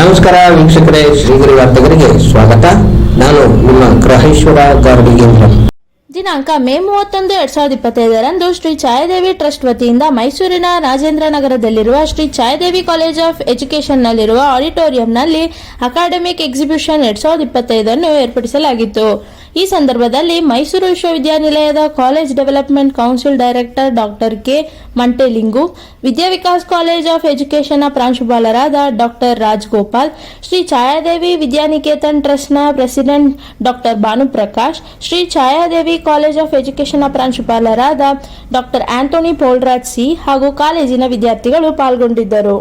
ನಮಸ್ಕಾರ ವೀಕ್ಷಕರೇ, ಶ್ರೀಗಿರಿ ವಾರ್ತೆಗರಿಗೆ ಸ್ವಾಗತ. ನಾನು ನಿಮ್ಮ ಗ್ರಹೇಶ್ವರ ಗಾರ್ಡಿಗೇಂದ್ರ. ದಿನಾಂಕ ಮೇ ಮೂವತ್ತೊಂದು, ಎರಡ್ ಸಾವಿರದ ಇಪ್ಪತ್ತೈದರಂದು ಶ್ರೀ ಛಾಯಾದೇವಿ ಟ್ರಸ್ಟ್ ವತಿಯಿಂದ ಮೈಸೂರಿನ ರಾಜೇಂದ್ರ ನಗರದಲ್ಲಿರುವ ಶ್ರೀ ಛಾಯಾದೇವಿ ಕಾಲೇಜ್ ಆಫ್ ಎಜುಕೇಷನ್ನಲ್ಲಿರುವ ಆಡಿಟೋರಿಯಂನಲ್ಲಿ ಅಕಾಡೆಮಿಕ್ ಎಕ್ಸಿಬಿಷನ್ ಎರಡ್ ಸಾವಿರದ ಇಪ್ಪತ್ತೈದನ್ನು ಏರ್ಪಡಿಸಲಾಗಿತ್ತು. ಈ ಸಂದರ್ಭದಲ್ಲಿ ಮೈಸೂರು ವಿಶ್ವವಿದ್ಯಾನಿಲಯದ college development council director doctor K Mantelingu Vidyavikas college of ಎಜುಕೇಷನ್ನ ಪ್ರಾಂಶುಪಾಲರಾದ ಡಾಕ್ಟರ್ ರಾಜ್ಗೋಪಾಲ್, ಶ್ರೀ ಛಾಯಾದೇವಿ ವಿದ್ಯಾನಿಕೇತನ್ ಟ್ರಸ್ಟ್ನ president doctor Bhanuprakash, Shri Chayadevi college of ಎಜುಕೇಷನ್ನ ಪ್ರಾಂಶುಪಾಲರಾದ ಡಾಕ್ಟರ್ ಆಂಟೋನಿ ಪೋಲ್ರಾಜ್ ಸಿ ಹಾಗೂ ಕಾಲೇಜಿನ ವಿದ್ಯಾರ್ಥಿಗಳು ಪಾಲ್ಗೊಂಡಿದ್ದರು.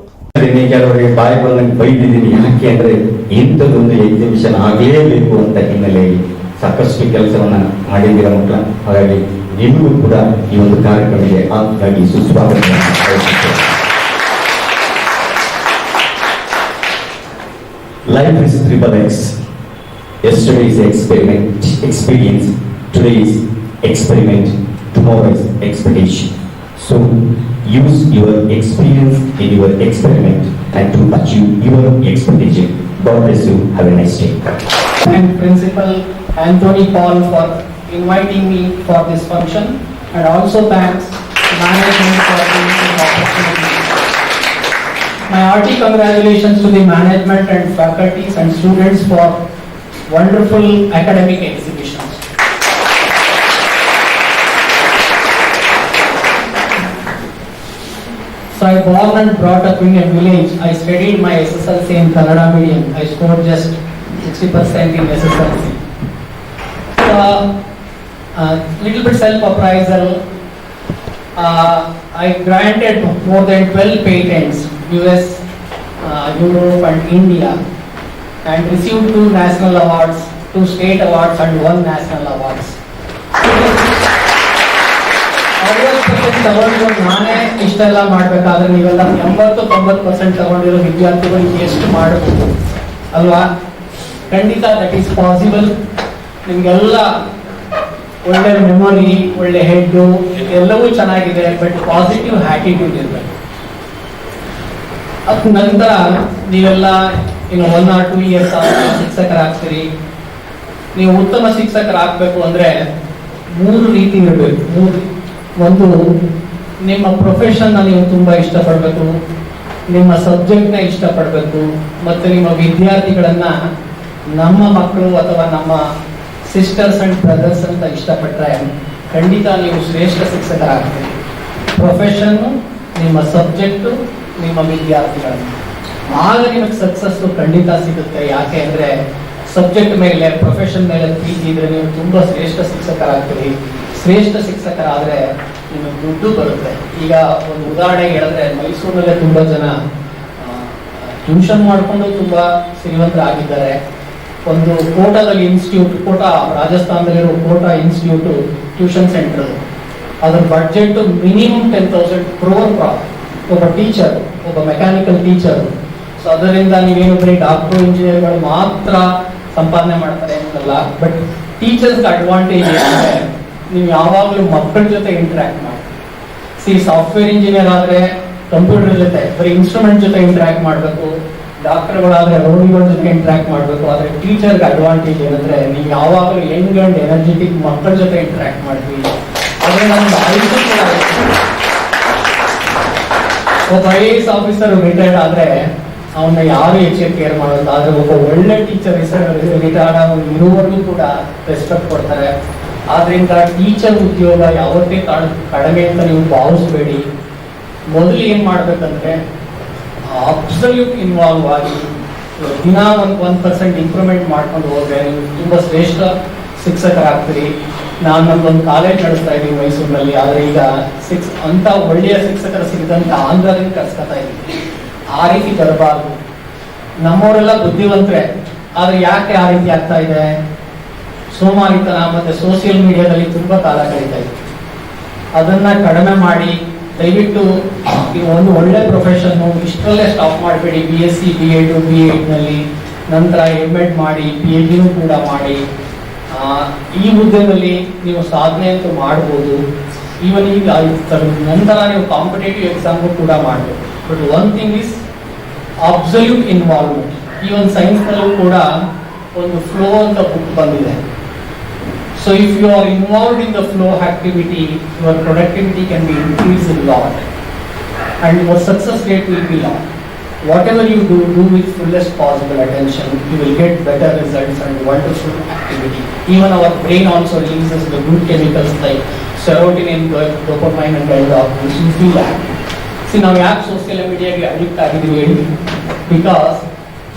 ಯಾಕೆ ಅಂದ್ರೆ ಇಂಥದ್ದೊಂದು ಎಕ್ಸಿಬಿಷನ್ ಆಗಲೇಬೇಕು ಅಂತ ಹಿನ್ನೆಲೆಯಲ್ಲಿ. ಸಾಕಷ್ಟು ಕೆಲಸವನ್ನ ಮಾಡಿದ್ದೀರ ಮಕ್ಕಳ ಹಾಗಾಗಿ ನಿಮಗೂ ಕೂಡ ಈ ಒಂದು ಕಾರ್ಯಕ್ರಮಕ್ಕೆ ಹಾಗಾಗಿ ಸುಸ್ವಾಗತ life is triple X Yesterday is experiment, experience. Today is experiment. Tomorrow is expectation. So use your experience in your experiment and to achieve your expectation. God bless you. Have a nice day. and Principal Anthony Paul for inviting me for this function and also thanks management for giving me the opportunity. My hearty congratulations to the management and faculties and students for wonderful academic exhibitions. So I born and brought up in a village. I studied my SSLC in Kannada medium. I scored just 60% in SSLC. So, uh, little bit self-appraisal. Uh, I granted more than 12 patents, US, uh, Europe and India, and received two national awards, two state awards and one national awards. ಐವತ್ತು percent ತಗೊಂಡು ನಾನೇ ಇಷ್ಟೆಲ್ಲ ಮಾಡ್ಬೇಕಾದ್ರೆ ನೀವೆಲ್ಲ ಎಂಬತ್ತು ತೊಂಬತ್ತು percent ತಗೊಂಡಿರೋ ವಿದ್ಯಾರ್ಥಿಗಳು ಎಷ್ಟು ಮಾಡಬಹುದು ಅಲ್ವಾ ಖಂಡಿತ ದಟ್ ಈಸ್ ಪಾಸಿಬಲ್ ನಿಮ್ಗೆಲ್ಲ ಒಳ್ಳೆ ಮೆಮೊರಿ ಒಳ್ಳೆ ಹೆಡ್ಡು ಎಲ್ಲವೂ ಚೆನ್ನಾಗಿದೆ ಬಟ್ ಪಾಸಿಟಿವ್ ಆಟಿಟ್ಯೂಡ್ ಇರಬೇಕು. ಅದ ನಂತರ ನೀವೆಲ್ಲ ಇನ್ನು ಒನ್ ಆರ್ ಟೂ ಇಯರ್ಸ್ ಶಿಕ್ಷಕರಾಗ್ತೀರಿ. ನೀವು ಉತ್ತಮ ಶಿಕ್ಷಕರಾಗಬೇಕು ಅಂದ್ರೆ ಮೂರು ರೀತಿ ಇರಬೇಕು, ಮೂರು. ಒಂದು, ನಿಮ್ಮ ಪ್ರೊಫೆಷನ್ನ ನೀವು ತುಂಬಾ ಇಷ್ಟಪಡಬೇಕು, ನಿಮ್ಮ ಸಬ್ಜೆಕ್ಟ್ನ ಇಷ್ಟಪಡಬೇಕು, ಮತ್ತೆ ನಿಮ್ಮ ವಿದ್ಯಾರ್ಥಿಗಳನ್ನು ನಮ್ಮ ಮಕ್ಕಳು ಅಥವಾ ನಮ್ಮ ಸಿಸ್ಟರ್ಸ್ ಅಂಡ್ ಬ್ರದರ್ಸ್ ಅಂತ ಇಷ್ಟಪಟ್ಟರೆ ಖಂಡಿತ ನೀವು ಶ್ರೇಷ್ಠ ಶಿಕ್ಷಕರಾಗ್ತೀರಿ. ಪ್ರೊಫೆಷನ್ ನಿಮ್ಮ ಸಬ್ಜೆಕ್ಟು ನಿಮ್ಮ ವಿದ್ಯಾರ್ಥಿಗಳನ್ನು ಆಗ ನಿಮಗೆ ಸಕ್ಸಸ್ಸು ಖಂಡಿತ ಸಿಗುತ್ತೆ. ಯಾಕೆ ಅಂದರೆ ಸಬ್ಜೆಕ್ಟ್ ಮೇಲೆ ಪ್ರೊಫೆಷನ್ ಮೇಲೆ ಪ್ರೀತಿ ಇದ್ರೆ ನೀವು ತುಂಬಾ ಶ್ರೇಷ್ಠ ಶಿಕ್ಷಕರಾಗ್ತೀರಿ. ಶ್ರೇಷ್ಠ ಶಿಕ್ಷಕರಾದರೆ ನಿಮಗೆ ದುಡ್ಡು ಬರುತ್ತೆ. ಈಗ ಒಂದು ಉದಾಹರಣೆ ಹೇಳಿದ್ರೆ ಮೈಸೂರಿನಲ್ಲೇ ತುಂಬಾ ಜನ ಟ್ಯೂಷನ್ ಮಾಡಿಕೊಂಡು ತುಂಬಾ ಶ್ರೀಮಂತರಾಗಿದ್ದಾರೆ. ಒಂದು ಕೋಟಾದಲ್ಲಿ ಇನ್ಸ್ಟಿಟ್ಯೂಟ್, ಕೋಟಾ ರಾಜಸ್ಥಾನದಲ್ಲಿರೋ ಕೋಟಾ ಇನ್ಸ್ಟಿಟ್ಯೂಟ್ ಟ್ಯೂಷನ್ ಸೆಂಟರ್. ಅದರ budget minimum ten thousand crore ಒಬ್ಬ ಟೀಚರ್, ಒಬ್ಬ ಮೆಕ್ಯಾನಿಕಲ್ ಟೀಚರ್. ಸೊ ಅದರಿಂದ ನೀವೇನು ಬರೀ ಡಾಕ್ಟರ್, ಇಂಜಿನಿಯರ್ಗಳು ಮಾತ್ರ ಸಂಪಾದನೆ ಮಾಡ್ತಾರೆ ಅಂತಲ್ಲ ಬಟ್ ಟೀಚರ್ಸ್ ಅಡ್ವಾಂಟೇಜ್ ಏನಂದ್ರೆ ನೀವು ಯಾವಾಗಲೂ ಮಕ್ಕಳ ಜೊತೆ ಇಂಟ್ರಾಕ್ಟ್ ಮಾಡಿ. ಸಿ ಸಾಫ್ಟ್ವೇರ್ ಇಂಜಿನಿಯರ್ ಆದ್ರೆ ಕಂಪ್ಯೂಟರ್ ಜೊತೆ, ಬರೀ ಇನ್ಸ್ಟ್ರೂಮೆಂಟ್ ಜೊತೆ ಇಂಟ್ರಾಕ್ಟ್ ಮಾಡಬೇಕು. ಡಾಕ್ಟರ್ಗಳಾದ್ರೆ ರೋಗಿಗಳ ಜೊತೆ ಇಂಟ್ರಾಕ್ಟ್ ಮಾಡಬೇಕು. ಆದ್ರೆ ಟೀಚರ್ಗೆ ಅಡ್ವಾಂಟೇಜ್ ಏನಂದ್ರೆ ನೀವು ಯಾವಾಗಲೂ ಯಂಗ್ ಅಂಡ್ ಎನರ್ಜೆಟಿಕ್ ಮಕ್ಕಳ ಜೊತೆ ಇಂಟ್ರಾಕ್ಟ್ ಮಾಡ್ತೀವಿ. ಅದೇ ಕೂಡ ಆಗುತ್ತೆ. ಒಬ್ಬ ಎಸ್ ಆಫೀಸರ್ ರಿಟೈರ್ಡ್ ಆದ್ರೆ ಅವನ್ನ ಯಾರು ಹೆಚ್ಚು ಕೇರ್ ಮಾಡೋದು ಆದ್ರೆ ಒಬ್ಬ ಒಳ್ಳೆ ಟೀಚರ್ ಹೆಸರು ರಿಟೈರ್ಡ್ ಆಗಿ ಇರುವವರೆಗೂ ಕೂಡ ರೆಸ್ಪೆಕ್ಟ್ ಕೊಡ್ತಾರೆ. ಆದ್ರಿಂದ ಟೀಚರ್ ಉದ್ಯೋಗ ಯಾವತ್ತೇ ಕಡಿಮೆ ಅಂತ ನೀವು ಭಾವಿಸ್ಬೇಡಿ. ಮೊದಲು ಏನ್ ಮಾಡ್ಬೇಕಂದ್ರೆ ಅಬ್ಸಲ್ಯೂಟ್ ಇನ್ವಾಲ್ವ್ ಆಗಿ ದಿನ ಒಂದು ಒನ್ ಪರ್ಸೆಂಟ್ ಇಂಪ್ರೂವ್ಮೆಂಟ್ ಮಾಡ್ಕೊಂಡು ಹೋದ್ರೆ ನೀವು ತುಂಬ ಶ್ರೇಷ್ಠ ಶಿಕ್ಷಕರಾಗ್ತೀರಿ. ನಾನು ನಮ್ದೊಂದು ಕಾಲೇಜ್ ನಡೆಸ್ತಾ ಇದ್ದೀನಿ ಮೈಸೂರಿನಲ್ಲಿ, ಆದರೆ ಈಗ ಸಿಕ್ಸ್ ಅಂತ ಒಳ್ಳೆಯ ಶಿಕ್ಷಕರು ಸಿಗದಂತ ಆಂಧ್ರದಲ್ಲಿ ಕರ್ಸ್ಕೊತಾ ಇದ್ದೀನಿ. ಆ ರೀತಿ ಬರಬಾರ್ದು. ನಮ್ಮವರೆಲ್ಲ ಬುದ್ಧಿವಂತರೆ, ಆದ್ರೆ ಯಾಕೆ ಆ ರೀತಿ ಆಗ್ತಾ ಇದೆ? ಸೋಮಾರಿತನ ಮತ್ತೆ ಸೋಷಿಯಲ್ ಮೀಡಿಯಾದಲ್ಲಿ ತುಂಬಾ ಕಾಲ ಕಳೀತಾ ಇದೆ. ಅದನ್ನ ಕಡಿಮೆ ಮಾಡಿ ದಯವಿಟ್ಟು ಈ ಒಂದು ಒಳ್ಳೆ ಪ್ರೊಫೆಷನ್ ಇಷ್ಟರಲ್ಲೇ ಸ್ಟಾಪ್ ಮಾಡಬೇಡಿ. B S C B Ed B ಎಡ್ನಲ್ಲಿ ನಂತರ ಎಂ ಎಡ್ ಮಾಡಿ ಪಿ ಎಚ್ ಡಿನೂ ಕೂಡ ಮಾಡಿ. ಈ ಹುದ್ದೆನಲ್ಲಿ ನೀವು ಸಾಧನೆ ಅಂತೂ ಮಾಡ್ಬೋದು. ಈವನ್ ಈಗ ನಂತರ ನೀವು ಕಾಂಪಿಟೇಟಿವ್ ಎಕ್ಸಾಮ್ ಕೂಡ ಮಾಡಬೇಕು but one thing is absolute involvement ಒಂದು ಸೈನ್ಸ್ನಲ್ಲೂ ಕೂಡ ಒಂದು ಫ್ಲೋ ಅಂತ ಬುಕ್ ಬಂದಿದೆ. So if you are involved in the flow activity your productivity can be increase in lot and your success rate will be long. Whatever you do, do with fullest possible attention. You will get better results and wonderful activity. Even our brain also releases the good chemicals like serotonin, do- dopamine, and endorphins. You feel active. See now, ಯಾಕೆ social ಮೀಡಿಯಾಗೆ addict ಆಗಿದ್ದೀವಿ ಹೇಳಿ because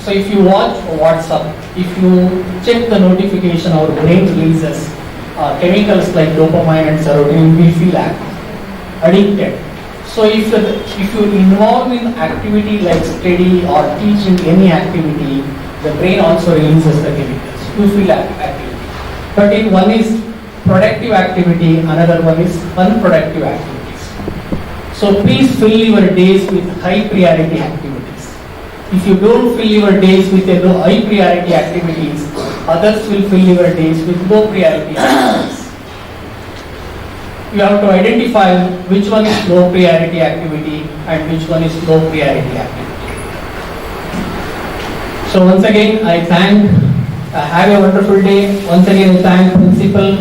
So if you watch WhatsApp, if you check the notification our brain releases uh, chemicals like dopamine and serotonin, we feel addicted. So if, if you involve in activity like study or teaching any activity, the brain also releases the chemicals. You feel active. But in one is productive activity, another one is unproductive activities. So please fill your days with high priority activities if you don't fill your days with a low, high priority activities, others will fill your days with low priority activities you have to identify which one is low priority activity and which one is low priority activity. So once again, I thank, uh, have a wonderful day. Once again, I thank principal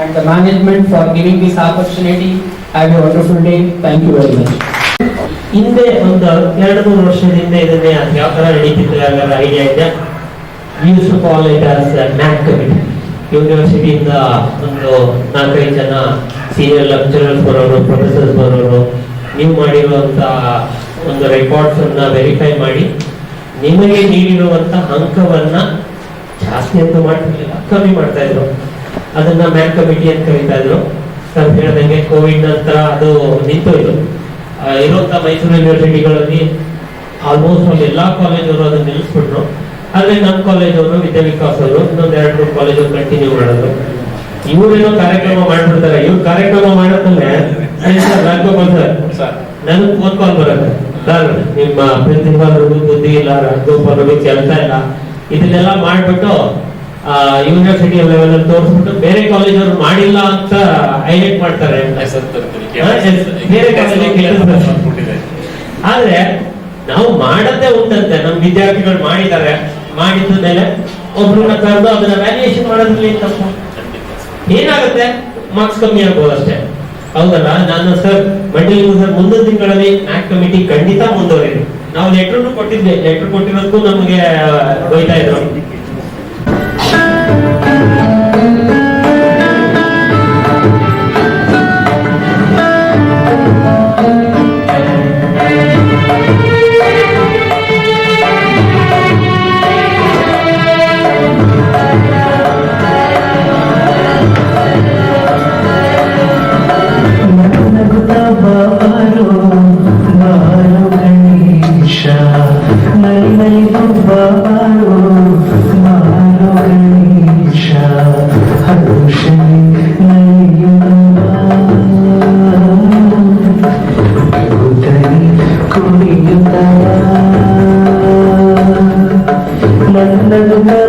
and the management for giving this opportunity. Have a wonderful day. Thank you very much. ಹಿಂದೆ ಒಂದು ಎರಡು ಮೂರು ವರ್ಷದ ಹಿಂದೆ ಇದನ್ನೇ ಯಾವ ತರ ನಡೀತಿತ್ತು ಯಾವ್ದಾರ ಐಡಿಯಾ ಇದೆ. Use to call it as Mac ಯೂನಿವರ್ಸಿಟಿಯಿಂದ ಒಂದು ನಾಲ್ಕೈದು ಜನ ಸೀನಿಯರ್ ಲೆಕ್ಚರರ್ಸ್ ಬರೋರು ಪ್ರೊಫೆಸರ್ಸ್ ಬರೋರು, ನೀವು ಮಾಡಿರುವಂತ ಒಂದು ರೆಕಾರ್ಡ್ಸ್ ಅನ್ನ ವೆರಿಫೈ ಮಾಡಿ, ನಿಮಗೆ ನೀಡಿರುವಂತ ಅಂಕವನ್ನ ಜಾಸ್ತಿ ಅಂತ ಮಾಡ್ತಿರ್ಲಿಲ್ಲ, ಕಮ್ಮಿ ಮಾಡ್ತಾ ಇದ್ರು. ಅದನ್ನ ಮ್ಯಾಕ್ ಕಮಿಟಿ ಅಂತ ಕರೀತಾ ಇದ್ರು. ಸರ್, ಹೇಳ್ದಂಗೆ ಕೋವಿಡ್ ನಂತರ ಅದು ನಿಂತೋಯ್ತು ಇರುವಂತ ಮೈಸೂರು ಯೂನಿವರ್ಸಿಟಿಗಳಲ್ಲಿ ಆಲ್ಮೋಸ್ಟ್ ಎಲ್ಲ ಎಲ್ಲಾ ಕಾಲೇಜವರು ಅದನ್ನ ನಿಲ್ಲಿಸ್ಬಿಟ್ರು. ಆದ್ರೆ ನಮ್ಮ ಕಾಲೇಜ್ ಅವರು ವಿದ್ಯಾ ವಿಕಾಸ ಅವರು ಇನ್ನೊಂದ್ ಎರಡು ಮೂರು ಕಾಲೇಜ್ ಕಂಟಿನ್ಯೂ ಮಾಡೋದು. ಇವ್ರೇನೋ ಕಾರ್ಯಕ್ರಮ ಮಾಡ್ಬಿಡ್ತಾರೆ. ಇವ್ರು ಕಾರ್ಯಕ್ರಮ ಮಾಡತ್ತಂದ್ರೆ ಸರ್. ನನಗೆ ಫೋನ್ ಕಾಲ್ ಬರತ್ತೆ. ಸರ್ ನಿಮ್ಮ ಪ್ರಿನ್ಸಿಪಾಲ್ ಬುದ್ಧಿ ಇಲ್ಲ ರಾಜಗೋಪಾಲ್ ಕೆಲಸ ಇಲ್ಲ. ಇದನ್ನೆಲ್ಲ ಮಾಡ್ಬಿಟ್ಟು ಯೂನಿವರ್ಸಿಟಿ ಲೆವೆಲ್ ಅಲ್ಲಿ ತೋರಿಸ್ಬಿಟ್ಟು ಬೇರೆ ಕಾಲೇಜ್ ಅವರು ಮಾಡಿಲ್ಲ ಅಂತ ಹೈಲೈಟ್ ಮಾಡ್ತಾರೆ. ಆದ್ರೆ ನಾವು ಮಾಡದೇ ಉಂಟಂತೆ. ನಮ್ ವಿದ್ಯಾರ್ಥಿಗಳು ಮಾಡಿದ್ದಾರೆ. ಮಾಡಿದ ಮೇಲೆ ಒಬ್ರನ್ನ ಕರೆದು ಅದನ್ನ ವ್ಯಾಲ್ಯೂಯೇಷನ್ ಮಾಡೋದ್ರಲ್ಲಿ ತಪ್ಪು? ಏನಾಗುತ್ತೆ? ಮಾರ್ಕ್ಸ್ ಕಮ್ಮಿ ಆಗ್ಬೋದು ಅಷ್ಟೇ. ಹೌದಲ್ಲ? ನಾನು ಸರ್ ಮಂಡಳಿ ಸರ್ ಮುಂದಿನ ತಿಂಗಳಲ್ಲಿ ನ್ಯಾಕ್ ಕಮಿಟಿ ಖಂಡಿತ ಮುಂದುವರಿದೆ ನಾವು ಲೆಟರ್ ಕೊಟ್ಟಿದ್ವಿ. ಲೆಟರ್ ಕೊಟ್ಟಿರೋದಕ್ಕೂ ನಮಗೆ ಬೈತಾ ಇದ್ರು. ನನ್ನನ್ನ ಬಾರೋ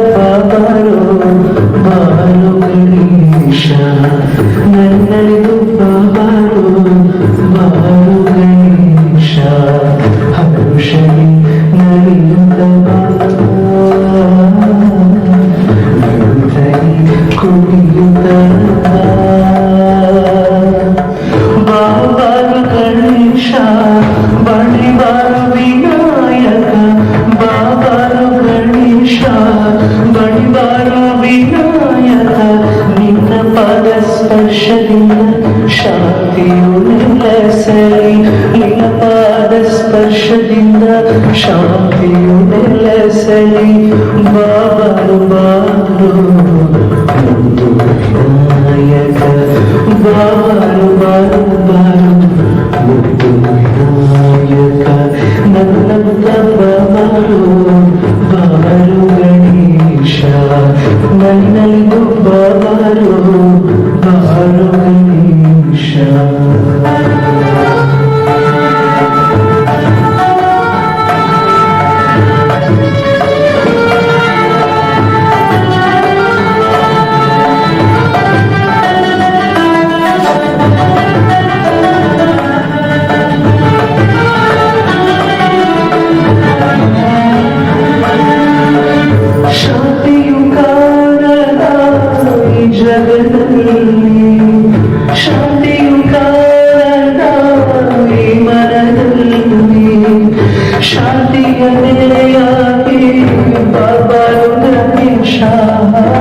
love.